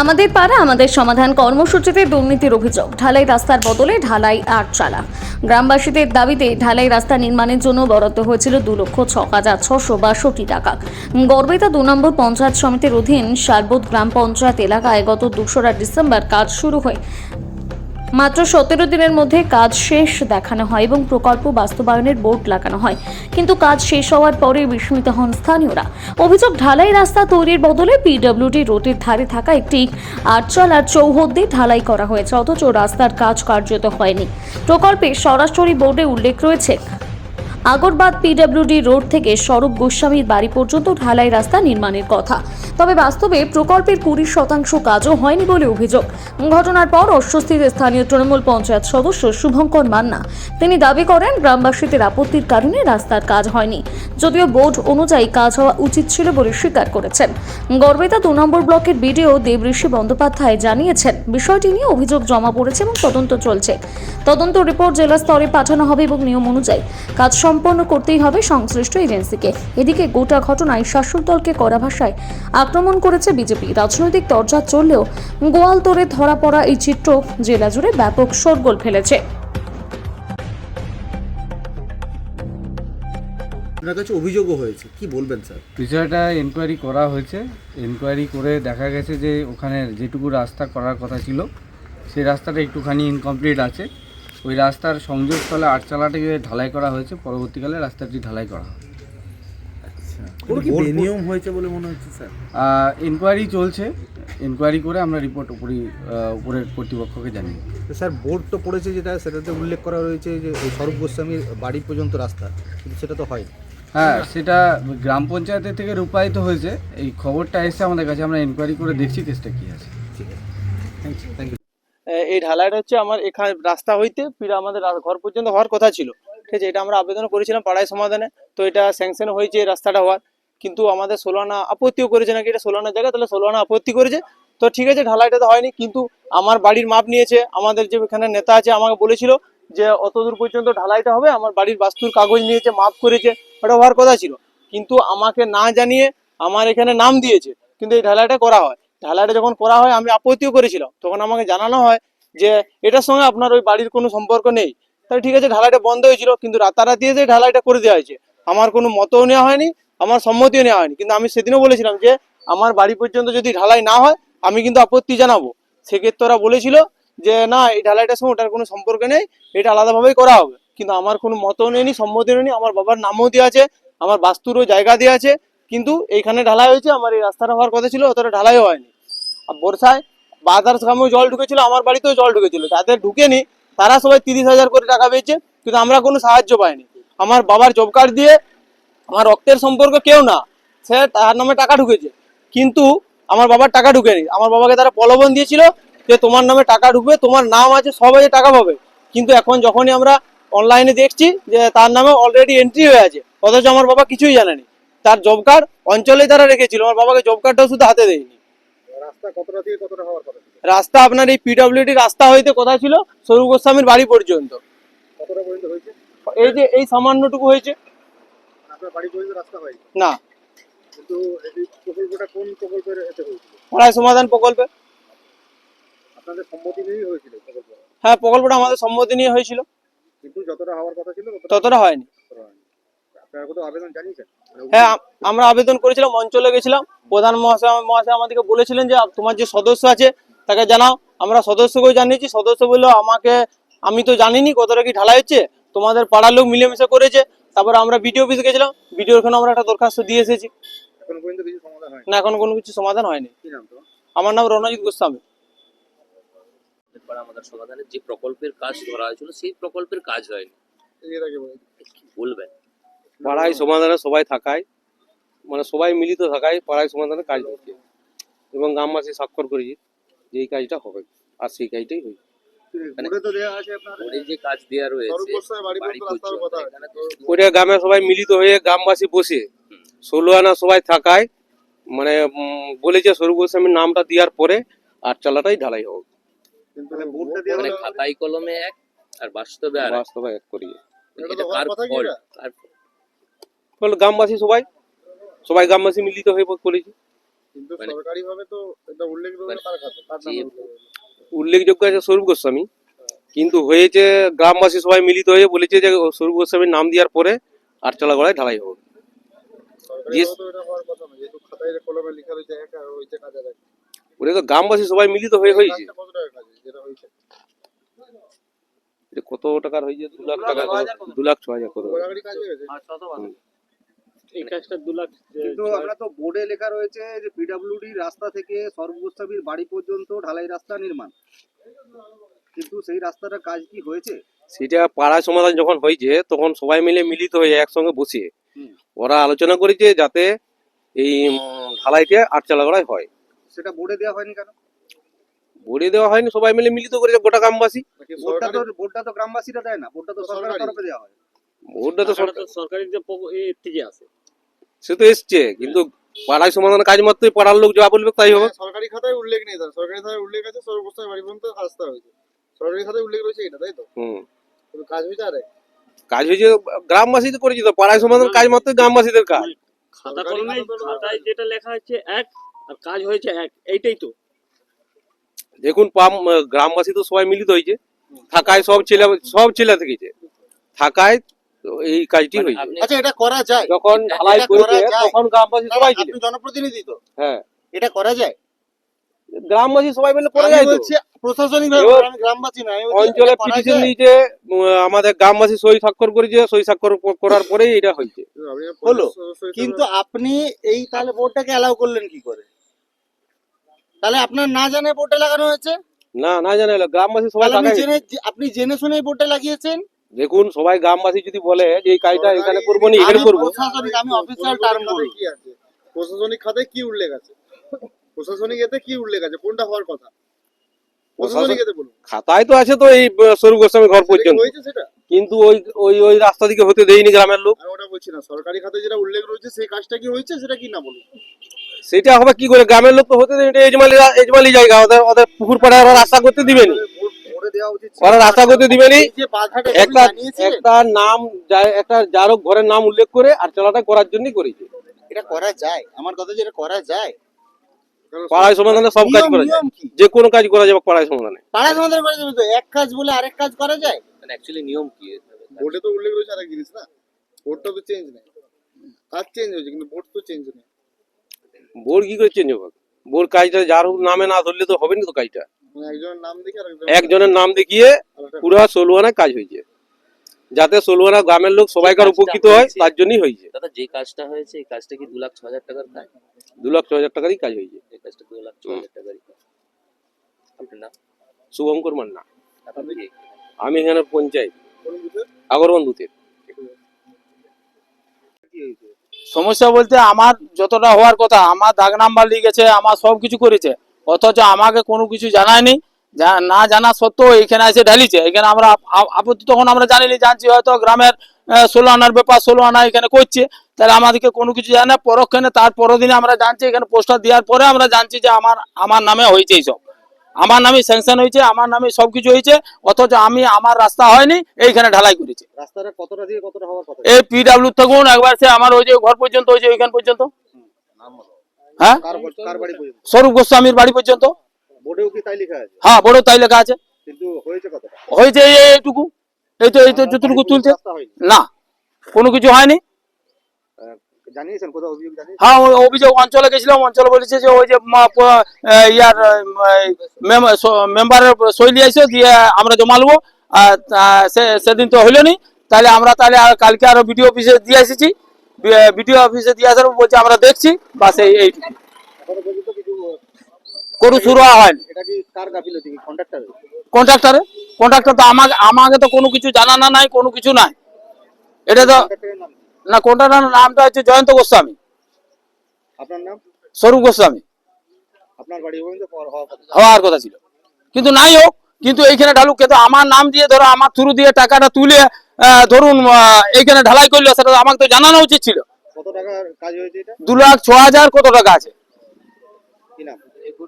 আমাদের পাড়া, আমাদের সমাধান কর্মসূচিতে দুর্নীতির অভিযোগ। ঢালাই রাস্তার বদলে ঢালাই আট চালা। গ্রামবাসীদের দাবিতে ঢালাই রাস্তা নির্মাণের জন্য বরাদ্দ হয়েছিল দু লক্ষ ছ হাজার ছশো বাষট্টি টাকা। গড়বেতা দু নম্বর পঞ্চায়েত সমিতির অধীন সারবোধ গ্রাম পঞ্চায়েত এলাকায় গত দুশোরা ডিসেম্বর কাজ শুরু হয় মাত্র সতেরো দিনের মধ্যে কাজ শেষ দেখানো হয় এবং প্রকল্প বাস্তবায়নের বোর্ড লাগানো হয়। কিন্তু কাজ শেষ হওয়ার পরে বিস্মিত হন স্থানীয়রা। অভিযোগ, ঢালাই রাস্তা তৈরির বদলে পিডব্লিউডি রোডের ধারে থাকা একটি আটচল আর চৌহদ্দি ঢালাই করা হয়েছে, অথচ রাস্তার কাজ কার্যত হয়নি। প্রকল্পে সরাসরি বোর্ডে উল্লেখ রয়েছে আগরবাদ পিডব্লিউডি রোড থেকে স্বরূপ গোস্বামীর বাড়ি পর্যন্ত ঢালাই রাস্তা নির্মাণের কথা। তবে বাস্তবে প্রকল্পের কুড়ি শতাংশ কাজও হয়নি বলে অভিযোগ। ঘটনার পর অস্বস্তিতে স্থানীয় তৃণমূল পঞ্চায়েত সদস্য শুভঙ্কর মান্না। তিনি দাবি করেন, গ্রামবাসীদের আপত্তির কারণে রাস্তার কাজ হয়নি। যদিও বোর্ড অনুযায়ী কাজ হওয়া উচিত ছিল বলে স্বীকার করেছেন। গর্বেতা দু নম্বর ব্লকের বিডিও দেবঋষি বন্দ্যোপাধ্যায় জানিয়েছেন, বিষয়টি নিয়ে অভিযোগ জমা পড়েছে এবং তদন্ত চলছে। তদন্ত রিপোর্ট জেলা স্তরে পাঠানো হবে এবং নিয়ম অনুযায়ী কাজ সম্পন্ন করতেই হবে সংশ্লিষ্ট এজেন্সিকে। এদিকে গোটা ঘটনায় শাসক দলকে কড়া ভাষায় আক্রমণ করেছে বিজেপি। রাজনৈতিক দরজা চললেও গোয়ালতোড়ে ধরা পড়া এই চিত্র জেলা জুড়ে ব্যাপক শোরগোল ফেলেছে। আপনার কাছে অভিযোগও হয়েছে। কি বলবেন স্যার? বিষয়টা এনকোয়ারি করা হয়েছে। এনকোয়ারি করে দেখা গেছে যে ওখানে যেটুকু রাস্তা করার কথা ছিল সেই রাস্তাটা একটুখানি ইনকমপ্লিট আছে। ওই রাস্তার সংযোগস্থলে আটচালাটিকে ঢালাই করা হয়েছে। পরবর্তীকালে রাস্তাটি ঢালাই করা কোনো কি বেনিয়ম হয়েছে বলে মনে হচ্ছে স্যার? এনকোয়ারি চলছে। এনকোয়ারি করে আমরা রিপোর্ট উপরই উপরের কর্তৃপক্ষকে। তো স্যার বোর্ড তো পড়েছে যেটা সেটাতে উল্লেখ করা রয়েছে যে স্বরূপ গোস্বামীর বাড়ি পর্যন্ত রাস্তা কিন্তু সেটা তো হয় হ্যাঁ সেটা গ্রাম পঞ্চায়েতের থেকে রূপায়িত হয়েছে। এই খবরটা এসে আমাদের কাছে আমরা এনকোয়ারি করে দেখছি কেসটা কী আছে। ঠিক আছে। থ্যাংক ইউ থ্যাংক ইউ এই ঢালাইটা হচ্ছে আমার এখানে রাস্তা হইতে ফিরে আমাদের ঘর পর্যন্ত হওয়ার কথা ছিল। ঠিক আছে, এটা আমরা আবেদন করেছিলাম পাড়ায় সমাধানে। তো এটা স্যাংশন হয়েছে এই রাস্তাটা হওয়ার। কিন্তু আমাদের ষোলানা আপত্তিও করেছে নাকি? এটা ষোলানা জায়গা, তাহলে ষোলানা আপত্তি করেছে। তো ঠিক আছে, ঢালাইটা তো হয়নি, কিন্তু আমার বাড়ির মাপ নিয়েছে। আমাদের যে এখানে নেতা আছে, আমাকে বলেছিল যে অত দূর পর্যন্ত ঢালাইটা হবে। আমার বাড়ির বাস্তুর কাগজ নিয়েছে, মাপ করেছে, ওটা হওয়ার কথা ছিল। কিন্তু আমাকে না জানিয়ে আমার এখানে নাম দিয়েছে। কিন্তু এই ঢালাইটা করা হয়। ঢালাইটা যখন করা হয়, আমি আপত্তিও করেছিলাম। তখন আমাকে জানানো হয় যে, এটার সঙ্গে আপনার ওই বাড়ির কোনো সম্পর্ক নেই। তাহলে ঠিক আছে, ঢালাইটা বন্ধ হয়েছিল, কিন্তু রাতারাতি এসে ঢালাইটা করে দেওয়া হয়েছে। আমার কোনো মতও নেওয়া হয়নি, আমার সম্মতিও নেওয়া হয়নি। কিন্তু আমি সেদিনও বলেছিলাম যে, আমার বাড়ি পর্যন্ত যদি ঢালাই না হয়, আমি কিন্তু আপত্তি জানাব। সেক্ষেত্রে ওরা বলেছিল যে, না, এই ঢালাইটার সঙ্গে ওটার কোনো সম্পর্ক নেই, এটা আলাদাভাবেই করা হবে। কিন্তু আমার কোনো মতও নেই সম্মতিও নেই আমার বাবার নামও দেওয়া আছে, আমার বাস্তুরও জায়গা দেওয়া আছে, কিন্তু এইখানে ঢালাই হয়েছে, আমার এই রাস্তাটা হওয়ার কথা ছিল, অতটা ঢালাইও হয়নি। বর্ষায় বাজার গ্রামেও জল ঢুকেছিল, আমার বাড়িতেও জল ঢুকেছিল। যাদের ঢুকেনি, তারা সবাই তিরিশ হাজার করে টাকা পেয়েছে, কিন্তু আমরা কোনো সাহায্য পাইনি। আমার বাবার জব কার্ড দিয়ে আমার রক্তের সম্পর্ক কেউ না, সে তার নামে টাকা ঢুকেছে। কিন্তু আমার বাবার টাকা ঢুকেনি। আমার বাবাকে তারা প্রলোভন দিয়েছিল যে তোমার নামে টাকা ঢুকবে, তোমার নাম আছে, সব আছে, টাকা পাবে। কিন্তু এখন যখনই আমরা অনলাইনে দেখছি যে তার নামে অলরেডি এন্ট্রি হয়ে আছে, অথচ আমার বাবা কিছুই জানেনি। তার জব কার্ড অঞ্চলেই তারা রেখেছিল, আমার বাবাকে জব কার্ডটাও শুধু হাতে দেয়নি। রাস্তা কতটা থেকে কতটা হওয়ার কথা রাস্তা আপনার এই পিডব্লিউডি রাস্তা হইতে কোথায় ছিল? সরু গোস্বামীর বাড়ি পর্যন্ত। কতটা পর্যন্ত হয়েছে? এই যে এই সামান্যটুকু হয়েছে। আপনার বাড়ি পর্যন্ত রাস্তা হয়নি? না। কিন্তু এই প্রকল্পটা কোন প্রকল্পের এতে হয়েছিল? পড়ায় সমাধান প্রকল্পে। আপনাদের সম্মতি নিয়েই হয়েছিল প্রকল্প হ্যাঁ প্রকল্পটা আমাদের সম্মতি নিয়ে হয়েছিল। কিন্তু যতটা হওয়ার কথা ছিল ততটা হয়নি। আপনারা কোথাও আবেদন জানিয়েছেন? হ্যাঁ আমরা আবেদন করেছিলাম অঞ্চলে গেছিলাম। প্রধান মহাশয় মহাশয় আমাদেরকে বলেছিলেন যে তোমার যে সদস্য আছে তাকে জানাও। আমরা সদস্যকেও জানিয়েছি। সদস্য বলল আমাকে আমি তো জানিনি কতটা কি ঢালাই হচ্ছে। তোমাদের পাড়ার লোক মিলেমিশে করেছে। তারপরে আমরা বিডিও অফিসে গেছিলাম। বিডিও ওখানে আমরা একটা দরখাস্ত দিয়ে এসেছি। এখন পর্যন্ত কিছু সমাধান হয়নি। না এখন কোনো কিছু সমাধান হয়নি। কি নাম তো আমার নাম রণজিৎ গোস্বামী। আমাদের সমাধানের যে প্রকল্পের কাজ ধরা হয়েছিল সেই প্রকল্পের কাজ হয়নি। বলবেন? পাড়ায় সমাধানে সবাই থাকায় মানে সবাই মিলিত থাকায় পাড়ায় সমাধানে কাজ হচ্ছে এবং গ্রামবাসী স্বাক্ষর করেছি যে এই কাজটা হবে আর সেই কাজটাই হয়েছে। মানে- গ্রামে সবাই মিলিত হয়ে গ্রামবাসী বসে ষোলো আনা সবাই থাকায় মানে বলেছে সরু গোস্বামীর নামটা দেওয়ার পরে আর চালাটাই ঢালাই হোক মানে খাতাই কলমে এক আর বাস্তবে আর। বাস্তবে এক করিয়ে। গ্রামবাসী সবাই সবাই গ্রামবাসী মিলিত হয়ে করেছি। কিন্তু মানে- সরকারিভাবে তো এটা উল্লেখ রইল মানে কাছে? উল্লেখযোগ্য। আছে স্বরূপ গোস্বামী কিন্তু হয়েছে গ্রামবাসী সবাই মিলিত হয়ে বলেছে যে স্বরূপ গোস্বামীর নাম দেওয়ার পরে আটচালা গড়ায় ঢালাই হবে। ওটা তো গ্রামবাসী সবাই মিলিত হয়ে হয়েছে। কত যেটা হয়েছে? কত টাকার হয়েছে? দু লাখ টাকা দু লাখ ছ হাজার কত গোড়াগাড়ি কাজ হয়ে গেছে এই কাজটা দু লাখ কিন্তু আমরা তো বোর্ডে লেখা রয়েছে যে পিডাব্লিউডি রাস্তা থেকে সরব গোস্বামীর বাড়ি পর্যন্ত ঢালাই রাস্তা নির্মাণ। কিন্তু সেই রাস্তাটার কাজ কি হয়েছে? সেটা পাড়ায় সমাধান যখন হয়েছে তখন সবাই মিলে মিলিত হয়ে একসঙ্গে বসে হুম। ওরা আলোচনা করেছে যাতে এই ঢালাইটা আটচালা গড়ায় হয়। সেটা বোর্ডে দেওয়া হয়নি কেন? বলে দেওয়া হয়নি সবাই মিলে মিলিত করেছে গোটা গ্রামবাসী। বোর্ডটা তো বোর্ডটা তো গ্রামবাসীরা দেয় না বোর্ডটা তো সরকারের তরফে দেওয়া হয়। ভোটটা তো সরকার সরকারি যে থেকে আসে। সে তো এসছে কিন্তু পাড়ায় সমাধান কাজ মাত্রই পাড়ার লোক যা বলবে তাই হবে। হ্যাঁ, সরকারি খাতায় উল্লেখ নেই তার। সরকারি খাতায় উল্লেখ আছে সর্বস্থায় বাড়ি পর্যন্ত রাস্তা হয়েছে। সরকারি খাতায় উল্লেখ রয়েছে এটা তাই তো? হুম। কাজ হয়েছে আরে? কাজ হয়েছে গ্রামবাসীতে করেছে তো পাড়ায় সমাধান কাজ মাত্রই গ্রামবাসীদের কাজ। খাতা কলমে খাতায় যেটা লেখা আছে এক আর কাজ হয়েছে এক এইটাই তো। দেখুন পাম গ্রামবাসী তো সবাই মিলিত হয়েছে। থাকায় সব ছেলে সব ছেলে থেকেছে। থাকায় তো এই কাজটি মানে হয়েছে। আচ্ছা এটা করা যায়। যখন ঢালাই করেছে তখন গ্রামবাসী সবাই ছিল। জনপ্রতিনিধি তো। হ্যাঁ। এটা করা যায়? গ্রামবাসী সবাই মিলে করে যায় বলছি প্রশাসনিক ভাবে গ্রামবাসী না অঞ্চলে পিটিশন। দিয়েছে আমাদের গ্রামবাসী সই স্বাক্ষর করেছে সই স্বাক্ষর করার পরেই এটা হয়েছে। হলো। কিন্তু আপনি এই তাহলে বোর্ডটাকে অ্যালাউ করলেন কি করে? তাহলে আপনার না জানে বোর্ডে লাগানো হয়েছে? না না জানে গ্রামবাসী সবাই আপনি জেনে আপনি জেনে শুনে এই বোর্ডটা লাগিয়েছেন? দেখুন সবাই গ্রামবাসী যদি বলে যে এই কাজটা এখানে করব না এখানে করব। প্রশাসনিক আমি অফিসিয়াল টার্ম খাতায় কি আছে? প্রশাসনিক খাতায় কি উল্লেখ আছে? প্রশাসনিক এতে কি উল্লেখ আছে? কোনটা হওয়ার কথা? প্রশাসনিক এতে বলুন। খাতায় তো আছে তো এই স্বরূপ গোস্বামী ঘর পর্যন্ত। কিন্তু ওই ওই ওই রাস্তা দিকে হতে দেয়নি গ্রামের লোক। ওটা বলছি না সরকারি খাতায় যেটা উল্লেখ রয়েছে সেই কাজটা কি হয়েছে? সেটা কি না বলুন। সেটা হবে কি করে? গ্রামের লোক তো হতে দেয়নি এটা এজমালি এজমালি জায়গা। ওদের ওদের পুকুর পাড়ায় রাস্তা করতে দিবেনি। ওরা রাস্তা করতে দিবেনি এই যে বাধাটা একটা একটা নাম একটা যারক ঘরের নাম উল্লেখ করে আর চালাটা করার জন্যই করেছে। এটা করা যায়। আমার কথা যে এটা করা যায়। পাড়ায় সমাধানে সব কাজ করা যায়। যে কোনো কাজ করা যাবে পাড়ায় সমাধানে। পাড়া সমাধান করা যাবে তো? এক কাজ বলে আরেক কাজ করা যায়? মানে অ্যাকচুয়ালি নিয়ম কি? বোর্ডে তো উল্লেখ রয়েছে আরেক জিনিস না? তো চেঞ্জ নেই। কাজ চেঞ্জ হয়েছে কিন্তু বোর্ড তো চেঞ্জ নেই। বোর্ড কি করে চেঞ্জ হবে? বোর্ড কাজটা যার নামে না ধরলে তো হবে না তো কাজটা। একজনের নাম দেখে আরেকজন একজনের নাম দেখিয়ে পুরো ষোলোয়ানায় কাজ হয়েছে। যাতে ষোলোয়ানা গ্রামের লোক সবাইকার উপকৃত হয় তার জন্যই হয়েছে। দাদা যে কাজটা হয়েছে এই কাজটা কি দু লাখ ছ হাজার টাকার কাজ? দু লাখ ছ হাজার টাকারই কাজ হয়েছে। এই কাজটা দু লাখ ছ হাজার টাকারই কাজ। আপনার নাম? শুভঙ্কর মান্না। আমি এখানে পঞ্চায়েত? আগরবন্ধুতে সমস্যা বলতে আমার যতটা হওয়ার কথা আমার দাগ নাম্বার লিখেছে আমার সব কিছু করেছে। অথচ আমাকে কোনো কিছু জানায়নি। না জানা সত্ত্বেও এখানে এসে ঢালিছে। এখানে আমরা আপ- আপ- আপত্তি তখন আমরা জানিনি জানছি হয়তো গ্রামের ষোলো আনার ব্যাপার ষোলো আনা এখানে করছে। তাহলে আমাদেরকে কোনো কিছু জানে না। পরক্ষণে তার পরের দিনে আমরা জানছি এখানে পোস্টার দেওয়ার পরে আমরা জানছি যে আমার আমার নামে হয়েছে এইসব। আমার নামে স্যাংশন হয়েছে আমার নামে সব কিছু হয়েছে অথচ আমি আমার রাস্তা হয়নি এইখানে ঢালাই করেছি। রাস্তাটা কতটা দিয়ে কতটা হওয়ার কথা? এই পিডাব্লিউ থাকুন একবার সে আমার ওই যে ঘর পর্যন্ত ওই যে ওইখান পর্যন্ত। হ্যাঁ? স্বরূপ গোস্বামীর বাড়ি পর্যন্ত? বোর্ডেও কি তাই লেখা আছে? হ্যাঁ বড় তাই লেখা আছে। কিন্তু হয়েছে এইটুকু। এই তো এই তো যতটুকু তুলছে। না কোনো কিছু হয়নি। হ্যাঁ অভিযোগ অঞ্চলে গেছিলাম। অঞ্চলে বলেছে যে ওই যে ইয়ার মেম্বারের সই নিয়ে দিয়ে আমরা জমা নেব সেদিন তো হইল নি। তাহলে আমরা তাহলে কালকে আরও বিডিও অফিসে দিয়ে এসেছি। বিডিও অফিসে দিয়ে আসার বলছে আমরা দেখছি বাস এই এইটুকু কোনো শুরু হয়নি। এটা কি কার গাফিলতি কি কন্ট্রাক্টর তো আমাকে আমাকে তো কোনো কিছু জানানো নাই কোনো কিছু নাই। এটা তো? না কন্ট্রাক্টর নামটা হচ্ছে জয়ন্ত গোস্বামী। আপনার নাম? স্বরূপ গোস্বামী। আপনার বাড়ি হওয়ার কথা কথা ছিল। কিন্তু নাই হোক কিন্তু এইখানে ঢালুক কিন্তু আমার নাম দিয়ে ধরো আমার থ্রু দিয়ে টাকাটা তুলে ধরুন আহ, এইখানে ঢালাই করল সেটা আমাকে তো জানানো উচিত ছিল। কত টাকার কাজ হয়েছে এটা? দু লাখ ছ হাজার কত টাকা আছে?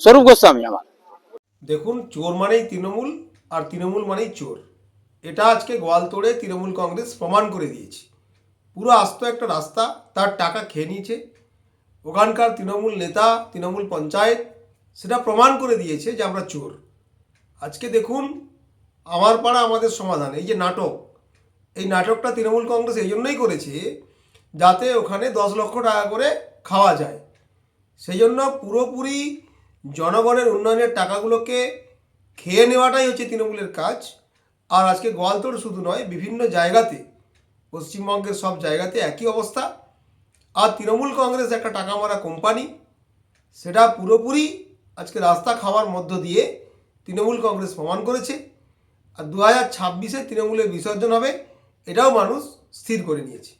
স্বরূপ গোস্বামী আমার। দেখুন চোর মানেই তৃণমূল আর তৃণমূল মানেই চোর। এটা আজকে গোয়ালতোড়ে তৃণমূল কংগ্রেস প্রমাণ করে দিয়েছে। পুরো আস্ত একটা রাস্তা তার টাকা খেয়ে নিয়েছে। ওখানকার তৃণমূল নেতা তৃণমূল পঞ্চায়েত সেটা প্রমাণ করে দিয়েছে যে আমরা চোর। আজকে দেখুন আমার পাড়া আমাদের সমাধান এই যে নাটক এই নাটকটা তৃণমূল কংগ্রেস এই জন্যই করেছে যাতে ওখানে দশ লক্ষ টাকা করে খাওয়া যায়। সেই জন্য পুরোপুরি জনগণের উন্নয়নের টাকাগুলোকে খেয়ে নেওয়াটাই হচ্ছে তৃণমূলের কাজ। আর আজকে গোয়ালতোড় শুধু নয়, বিভিন্ন জায়গাতে, পশ্চিমবঙ্গের সব জায়গাতে একই অবস্থা। আর তৃণমূল কংগ্রেস একটা টাকা মারা কোম্পানি, সেটা পুরোপুরি আজকে রাস্তা খাওয়ার মধ্য দিয়ে তৃণমূল কংগ্রেস প্রমাণ করেছে। আর দু হাজার ছাব্বিশে তৃণমূলের বিসর্জন হবে। এটাও মানুষ স্থির করে নিয়েছে।